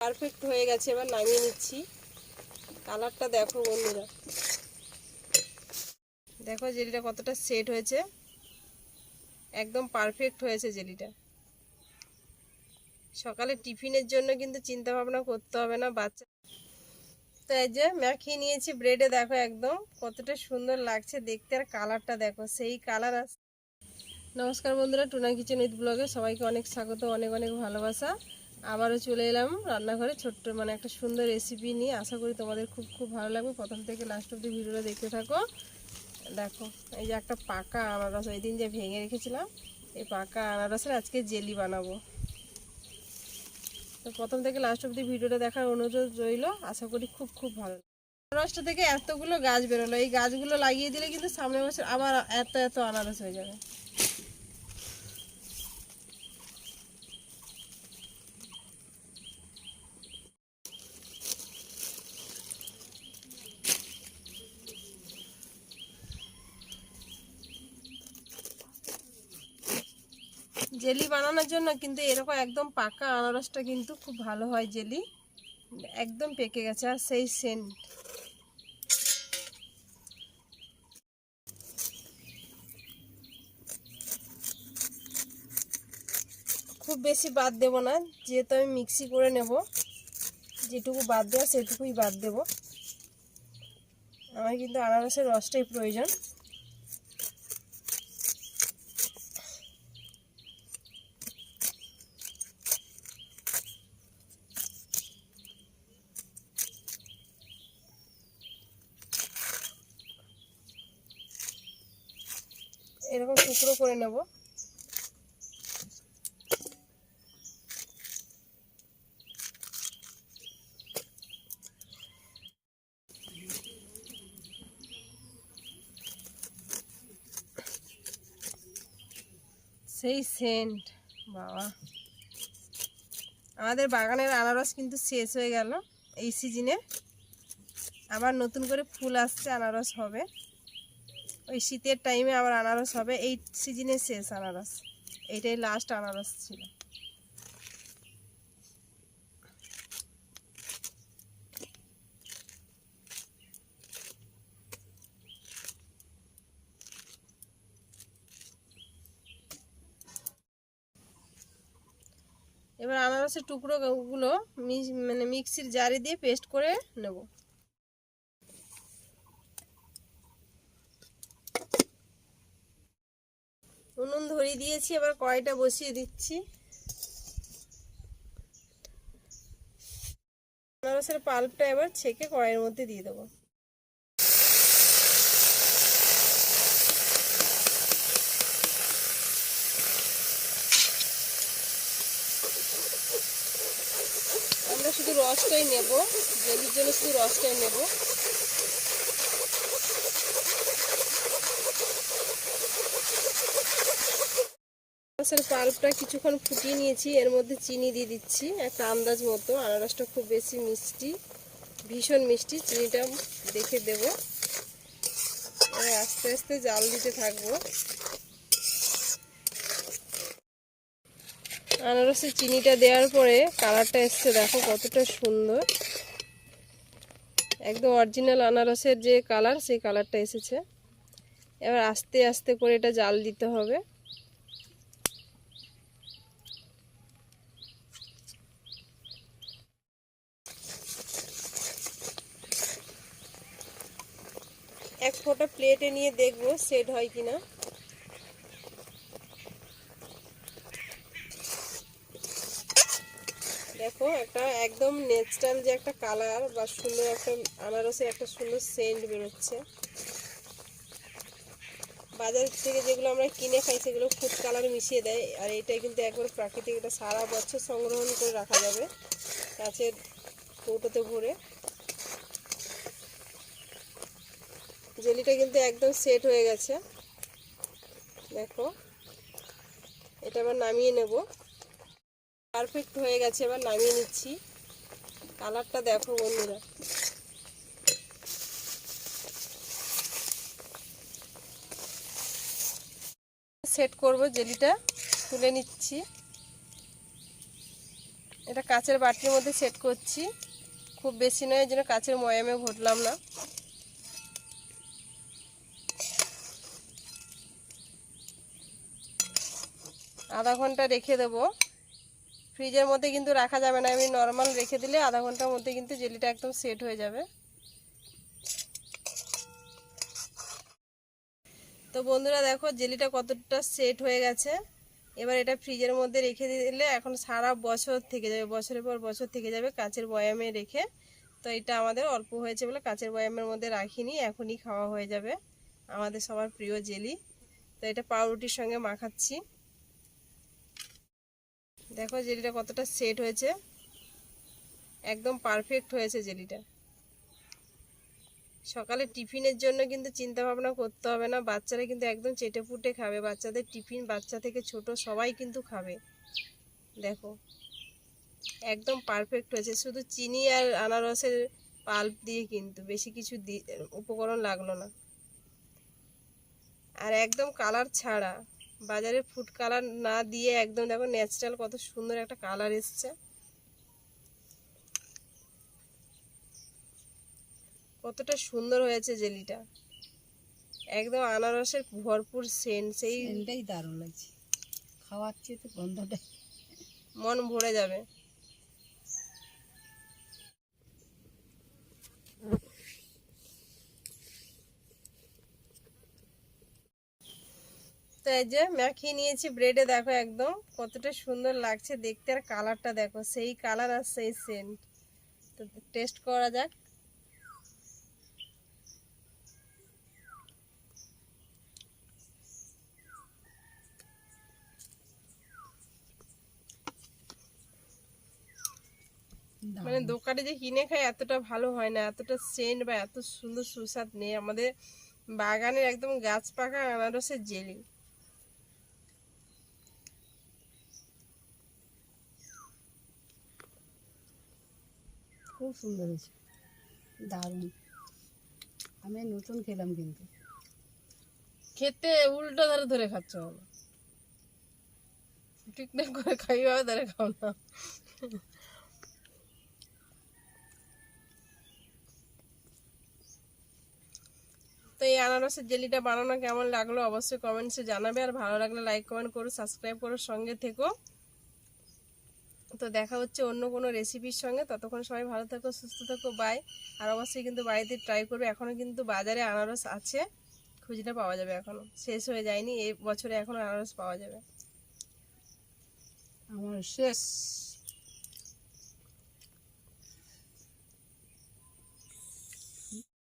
Perfect হয়ে গেছে, এবার নামিয়ে নিচ্ছি। কালারটা দেখো বন্ধুরা। দেখো জেলিটা কতটা সেট হয়েছে। একদম পারফেক্ট হয়েছে জেলিটা। সকালে টিফিনের জন্য কিন্তু চিন্তা ভাবনা করতে হবে না, বাচ্চা তো এই যে মাখিয়ে নিয়েছি ব্রেডে দেখো একদম কতটা সুন্দর লাগছে দেখতে আর কালারটা দেখো, সেই কালার আছে নমস্কার বন্ধুরা টুনা কিচেন উইথ ব্লগে সবাইকে অনেক স্বাগত, অনেক অনেক ভালোবাসা। আবারও চলে এলাম রান্নাঘরে ছোট্ট মানে একটা সুন্দর রেসিপি নিয়ে। আশা করি তোমাদের খুব খুব ভালো লাগবে। প্রথম থেকে লাস্ট অব্দি ভিডিওটা দেখতে থাকো। দেখো, এই যে একটা পাকা আনারস, ওই দিন যে ভেঙে রেখেছিলাম, এই পাকা আনারসের আজকে জেলি বানাবো। তো প্রথম থেকে লাস্ট অব্দি ভিডিওটা দেখার অনুরোধ রইল। আশা করি খুব খুব ভালো আনারসটা থেকে এতগুলো গাছ বেরোলো। এই গাছগুলো লাগিয়ে দিলে কিন্তু সামনের বছর আবার এত এত আনারস হয়ে যাবে। জেলি বানানোর জন্য কিন্তু এরকম একদম পাকা আনারসটা কিন্তু খুব ভালো হয় জেলি। একদম পেকে গেছে আর সেই সেন্ট খুব বেশি বাদ দেব না, যেহেতু আমি মিক্সি করে নেব। যেটুকু বাদ দেওয়া সেটুকুই বাদ দেব। আমার কিন্তু আনারসের রসটাই প্রয়োজন। এরকম টুকরো করে নেব। সেই সেন্ট বাবা। আমাদের বাগানের আনারস কিন্তু শেষ হয়ে গেল এই সিজনে আবার নতুন করে ফুল আসছে, আনারস হবে। ওই শীতের টাইমে আবার আনারস হবে। এই সিজনে শেষ আনারস। এইটাই লাস্ট আনারস ছিল। এবার আনারসের টুকরো টুকরোগুলো মানে মিক্সির জারে দিয়ে পেস্ট করে নেব। উনুন ধরিয়ে দিয়েছি, এবার কড়াইটা বসিয়ে দিচ্ছি। আনারসের পাল্পটা এবার ছেঁকে কড়াইয়ের মধ্যে দিয়ে দেবো। আমরা শুধু রসটাই নেব জেলির জন্য শুধু রসটাই নেব। আনারসের পাল্পটা কিছুক্ষণ ফুটিয়ে নিয়েছি। এর মধ্যে চিনি দিয়ে দিচ্ছি, একটা আন্দাজ মতো। আনারসটা খুব বেশি মিষ্টি, ভীষণ মিষ্টি। চিনিটা দেখে দেব। আস্তে আস্তে জাল দিতে থাকব। আনারসের চিনিটা দেওয়ার পরে কালারটা এসছে, দেখো কতটা সুন্দর। একদম অরিজিনাল আনারসের যে কালার, সেই কালারটা এসেছে। এবার আস্তে আস্তে করে এটা জাল দিতে হবে। ফোঁটা প্লেটে নিয়ে দেখব সেট হয় কিনা। দেখো, একটা একদম ন্যাচারাল যে একটা কালার বা সুন্দর একটা আনারসের একটা সুন্দর সেন্ট বেরোচ্ছে। বাজার থেকে যেগুলো আমরা কিনে খাই, সেগুলো ফুড কালার মিশিয়ে দেয়। আর এটা কিন্তু একবার প্রাকৃতিক, এটা সারা বছর সংগ্রহণ করে রাখা যাবে। গাছের কৌটোতে ভরে। জেলিটা কিন্তু একদম সেট হয়ে গেছে। দেখো, এটা আবার নামিয়ে নেব। পারফেক্ট হয়ে গেছে, এবার নামিয়ে নিচ্ছি। কালারটা দেখো বন্ধুরা। সেট করব জেলিটা, তুলে নিচ্ছি। এটা কাচের বাটির মধ্যে সেট করছি। খুব বেশি নয় জন্য কাচের ময়ামে ঘটলাম না। আধা ঘণ্টা রেখে দেবো। ফ্রিজের মধ্যে কিন্তু রাখা যাবে না, আমি নর্মাল রেখে দিলে আধা ঘণ্টার মধ্যে কিন্তু জেলিটা একদম সেট হয়ে যাবে। তো বন্ধুরা দেখো, জেলিটা কতটা সেট হয়ে গেছে। এবার এটা ফ্রিজের মধ্যে রেখে দিলে এখন সারা বছর থেকে যাবে, বছরের পর বছর থেকে যাবে কাঁচের বয়ামে রেখে। তো এটা আমাদের অল্প হয়েছে বলে কাঁচের বয়ামের মধ্যে রাখিনি, এখনই খাওয়া হয়ে যাবে আমাদের সবার প্রিয় জেলি। তো এটা পাউরুটির সঙ্গে মাখাচ্ছি। দেখো জেলিটা কতটা সেট হয়েছে। একদম পারফেক্ট হয়েছে জেলিটা। সকালে টিফিনের জন্য কিন্তু চিন্তা ভাবনা করতে হবে না, বাচ্চারা কিন্তু একদম চেটে ফুটে খাবে। বাচ্চাদের টিফিন বাচ্চা থেকে ছোট সবাই কিন্তু খাবে। দেখো, একদম পারফেক্ট হয়েছে। শুধু চিনি আর আনারসের পাল্প দিয়ে কিন্তু, বেশি কিছু উপকরণ লাগল না। আর একদম কালার ছাড়া। বাজারে ফুড কালার না দিয়ে একদম দেখো ন্যাচারাল কত সুন্দর একটা কালার এসছে। কতটা সুন্দর হয়েছে জেলিটা। একদম আনারসের ভরপুর সেন্ট সেই দারুণ লাগছে। খাওয়াচ্ছে তো গন্ধটা মন ভরে যাবে। এই যে মাখিয়ে নিয়েছি ব্রেডে দেখো একদম কতটা সুন্দর লাগছে দেখতে আর কালারটা দেখো সেই কালার আর সেই সেন্ট তো টেস্ট করা যাক। মানে দোকানে যে কিনে খাই এতটা ভালো হয় না এতটা সেন্ট বা এত সুন্দর সুস্বাদ নেই। আমাদের বাগানের একদম গাছ পাকা আনারসের জেলি খুব সুন্দর হয়েছে। দারুণ। আমি নতুন খেলাম কিন্তু। খেতে উল্টো ধারে ধরে খাচ্ছ বলো ঠিক না করে খাইভাবে ধরে খাও না। তো এই আনারসের জেলিটা বানানো কেমন লাগল অবশ্যই কমেন্টসে জানাবে। আর ভালো লাগলে লাইক, কমেন্ট করো, সাবস্ক্রাইব করো, সঙ্গে থেকো। তো দেখা হচ্ছে অন্য কোনো রেসিপির সঙ্গে। ততক্ষণ সবাই ভালো থাকো, সুস্থ থাকো বাই আর অবশ্যই কিন্তু বাড়িতে ট্রাই করবে। এখনও কিন্তু বাজারে আনারস আছে খুচরা পাওয়া যাবে এখনও শেষ হয়ে যায়নি, এ বছরে এখনও আনারস পাওয়া যাবে। আমার শেষ।